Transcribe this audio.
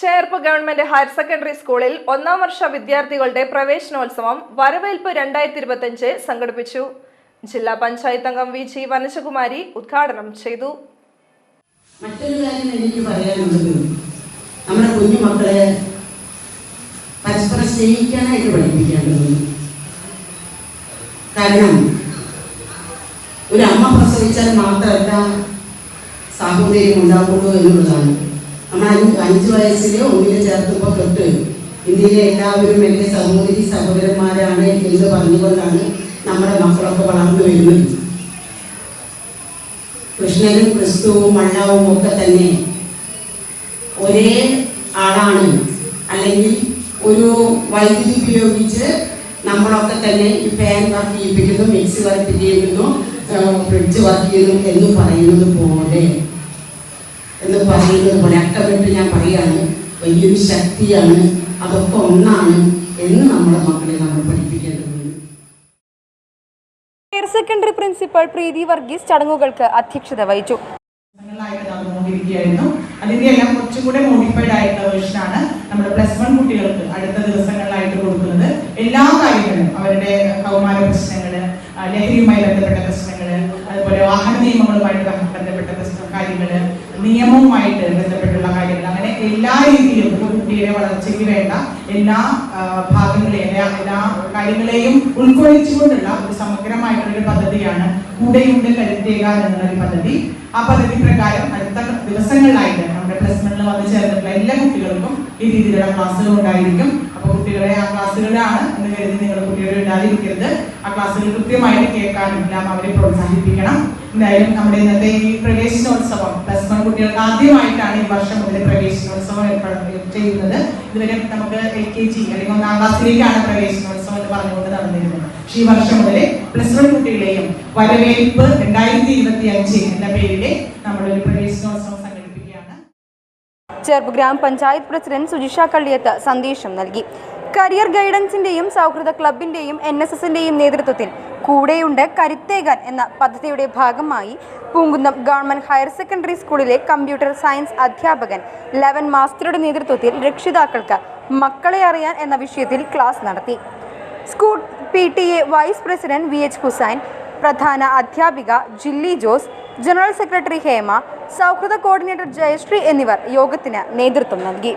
Cherpu government higher secondary സ്കൂളിൽ ഒന്നാം വർഷ വിദ്യാർത്ഥികളുടെ പ്രവേശനോത്സവം വരവേൽപ്പ് രണ്ടായിരത്തി ഇരുപത്തിയഞ്ച് സംഘടിപ്പിച്ചു. ജില്ലാ പഞ്ചായത്ത് അംഗം വി ജി വനജകുമാരി ഉദ്ഘാടനം ചെയ്തു. മറ്റൊരു കാര്യം എനിക്ക് പറയാനുള്ളത് നമ്മുടെ കുഞ്ഞു മക്കളെ പരസ്പരം സ്നേഹിക്കാനായിട്ട് പഠിപ്പിക്കേണ്ടത് കാരണം ഒരു അമ്മ പ്രസവിച്ചാൽ മാത്രമല്ല സാഹോദര്യം ഉണ്ടാകുള്ളൂ എന്നുള്ളതാണ്. നമ്മൾ അഞ്ച് വയസ്സിലെ ഒന്നിനെ ചേർത്തപ്പോൾ തൊട്ട് ഇന്ത്യയിലെ എല്ലാവരും എന്റെ സഹോദരി സഹോദരന്മാരാണ് എന്ന് പറഞ്ഞുകൊണ്ടാണ് നമ്മുടെ മക്കളൊക്കെ വളർന്നു വരുന്നത്. കൃഷ്ണനും ക്രിസ്തുവും മണ്ണവും ഒക്കെ തന്നെ ഒരേ ആളാണ്. അല്ലെങ്കിൽ ഒരു വൈദ്യുതി ഉപയോഗിച്ച് നമ്മളൊക്കെ തന്നെ ഈ ഫാൻ വർക്ക് ചെയ്യിപ്പിക്കുന്നു മിക്സി വർക്ക് ചെയ്യുന്നു ഫ്രിഡ്ജ് വർക്ക് ചെയ്യുന്നു എന്ന് പറയുന്നത് പോലെ. എന്ന് പറയുന്നത് പോലെ അക്കമിട്ട് ഞാൻ പറയാണ് വലിയൊരു ശക്തിയാണ് അതൊക്കെ ഒന്നാണ് എന്ന് നമ്മുടെ മക്കളെ നമ്മൾ പഠിപ്പിക്കേണ്ടതുണ്ട്. Higher secondary principal Preethi Varghese ചടങ്ങുകൾക്ക് അധ്യക്ഷത വഹിച്ചു. അതിന്റെ എല്ലാം കുറച്ചും കൂടെ മോഡിഫൈഡ് ആയിട്ടുള്ള വേർഷനാണ് നമ്മുടെ പ്ലസ് വൺ കുട്ടികൾക്ക് അടുത്ത ദിവസങ്ങളിലായിട്ട് കൊടുക്കുന്നത്. എല്ലാ കാര്യങ്ങളും അവരുടെ കൗമാര പ്രശ്നങ്ങൾ ആ, ലഹരിയുമായി ബന്ധപ്പെട്ട പ്രശ്നങ്ങൾ അതുപോലെ വാഹന നിയമങ്ങളുമായിട്ട് കാര്യങ്ങൾ നിയമവുമായിട്ട് ബന്ധപ്പെട്ടുള്ള കാര്യങ്ങൾ അങ്ങനെ എല്ലാ രീതിയിലും ഒരു കുട്ടിയുടെ വളർച്ചയ്ക്ക് വേണ്ട എല്ലാ ഭാഗങ്ങളെയും എല്ലാ കാര്യങ്ങളെയും ഉൾക്കൊള്ളിച്ചുകൊണ്ടുള്ള ഒരു സമഗ്രമായിട്ടുള്ള ഒരു പദ്ധതിയാണ് കൂടെയുണ്ട് കരുത്തേക എന്നുള്ളൊരു പദ്ധതി. ആ പദ്ധതി പ്രകാരം അടുത്ത ദിവസങ്ങളിലായിട്ട് നമ്മുടെ പ്ലസ്മെന്റിൽ വന്നു ചേർന്നിട്ടുള്ള എല്ലാ കുട്ടികൾക്കും ഈ രീതിയിലുള്ള ക്ലാസ്സുകൾ ഉണ്ടായിരിക്കും. അപ്പോൾ കുട്ടികളെ ആ ക്ലാസ്സുകളിലാണ് എന്ന് കരുതി നിങ്ങൾ കുട്ടികളെ ഇടാതിരിക്കരുത് ആ ക്ലാസ്സുകൾ കൃത്യമായിട്ട് കേൾക്കാനും അവരെ പ്രോത്സാഹിപ്പിക്കണം. എന്തായാലും നമ്മുടെ ഇന്നത്തെ ഈ പ്രവേശനോത്സവം പ്ലസ് വൺ കുട്ടികൾക്ക് ആദ്യമായിട്ടാണ് ഈ വർഷം മുതൽ പ്രവേശനോത്സവം ചെയ്യുന്നത്. ഇതുവരെ നമുക്ക് എൽ കെ ജി അല്ലെങ്കിൽ ഒന്നാം ക്ലാസ്സിലേക്കാണ് പ്രവേശനോത്സവം എന്ന് പറഞ്ഞുകൊണ്ട് നടന്നിരുന്നത്. പക്ഷേ ഈ വർഷം മുതൽ പ്ലസ് വൺ കുട്ടികളെയും വരവേൽപ്പ് രണ്ടായിരത്തി ഇരുപത്തി അഞ്ച് എന്ന പേരിലെ നമ്മളൊരു പ്രവേശനോത്സവം ചേർപ്പ് ഗ്രാമപഞ്ചായത്ത് പ്രസിഡന്റ് സുജിഷ കള്ളിയത്ത് സന്ദേശം നൽകി. കരിയർ ഗൈഡൻസിന്റെയും സൗഹൃദ ക്ലബിന്റെയും എൻ എസ് എസിന്റെയും നേതൃത്വത്തിൽ കൂടെയുണ്ട് കരുത്തേകാൻ എന്ന പദ്ധതിയുടെ ഭാഗമായി പൂങ്കുന്നം ഗവൺമെന്റ് ഹയർ സെക്കൻഡറി സ്കൂളിലെ കമ്പ്യൂട്ടർ സയൻസ് അധ്യാപകൻ ലെവൻ മാസ്റ്ററുടെ നേതൃത്വത്തിൽ രക്ഷിതാക്കൾക്ക് മക്കളെ അറിയാൻ എന്ന വിഷയത്തിൽ ക്ലാസ് നടത്തി. School P T A vice president V H Hussain പ്രധാന അധ്യാപിക Jilly Jose general secretary Hema Souhrida coordinator Jayasree എന്നിവർ യോഗത്തിന് നേതൃത്വം നൽകി.